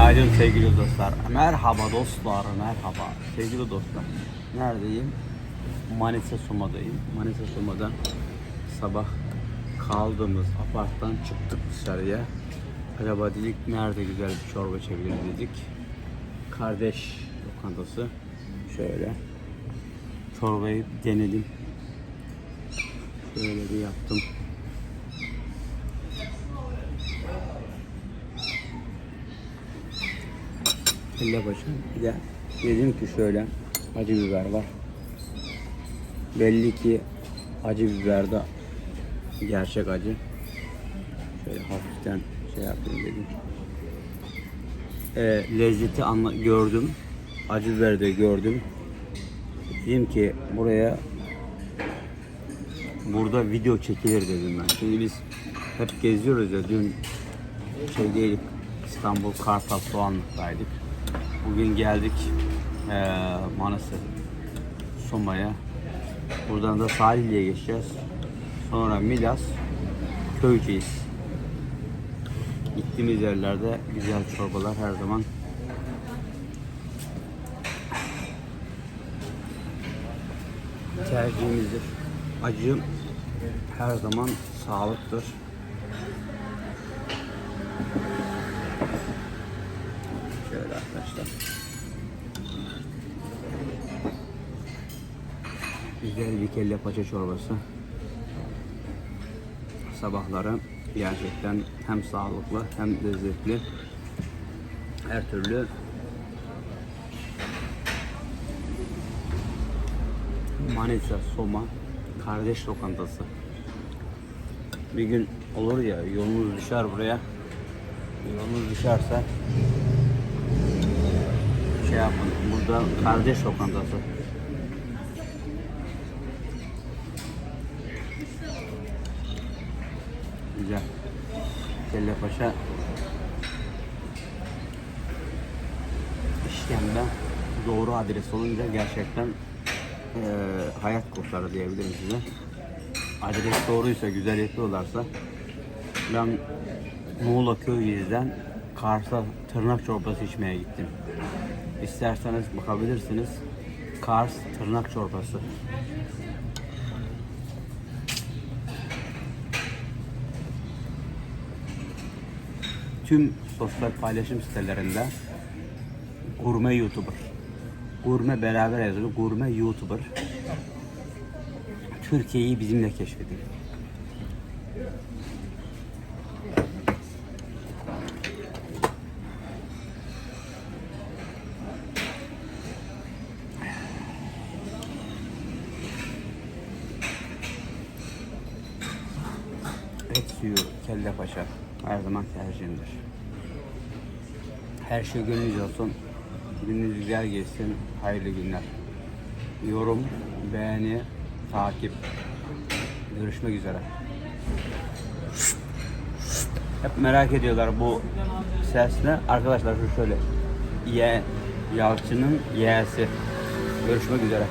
Günaydın sevgili dostlar. Merhaba dostlar, merhaba. Sevgili dostlar. Neredeyim? Manisa Soma'dayım. Manisa Soma'da sabah kaldığımız aparttan çıktık dışarıya. Acaba dedik nerede güzel bir çorba içebiliriz dedik. Kardeş lokantası. Şöyle. Çorbayı denedim. Şöyle bir yaptım. Kelle. Bir de dedim ki şöyle acı biber var. Belli ki acı biber de gerçek acı. Şöyle hafiften şey yapayım dedim. Ee, lezzeti anla gördüm. Acı biber de gördüm. Dedim ki buraya burada video çekilir dedim ben. Şimdi biz hep geziyoruz ya dün şey değilik İstanbul Kartal Soğanlık'taydık. Bugün geldik eee Manası Soma'ya. Buradan da Salihli'ye geçeceğiz. Sonra Milas, Köyceğiz. Gittiğimiz yerlerde güzel çorbalar her zaman tercihimizdir. Acı her zaman sağlıktır. Şöyle arkadaşlar. Güzel bir kelle paça çorbası. Sabahları gerçekten hem sağlıklı hem lezzetli. Her türlü Manisa, Soma, kardeş lokantası. Bir gün olur ya yolunuz düşer buraya. Yolunuz düşerse şey yapın. Burada kardeş lokantası. Güzel. Kelle Paşa işkembe doğru adres olunca gerçekten eee, hayat kurtarır diyebilirim size. Adres doğruysa, güzel yapıyorlarsa ben Muğla Köyüz'den Kars'a tırnak çorbası içmeye gittim. İsterseniz bakabilirsiniz. Kars tırnak çorbası. Tüm sosyal paylaşım sitelerinde gurme YouTuber. Gurme beraber yazılı. Gurme YouTuber. Türkiye'yi bizimle keşfediyor. Et suyu, kelle paşa her zaman tercihimdir. Her şey gönlünüzce olsun. Gününüz güzel geçsin. Hayırlı günler. Yorum, beğeni, takip. Görüşmek üzere. Hep merak ediyorlar bu ses ne? Arkadaşlar şu şöyle. Ye, Yalçın'ın yeğesi. Görüşmek üzere.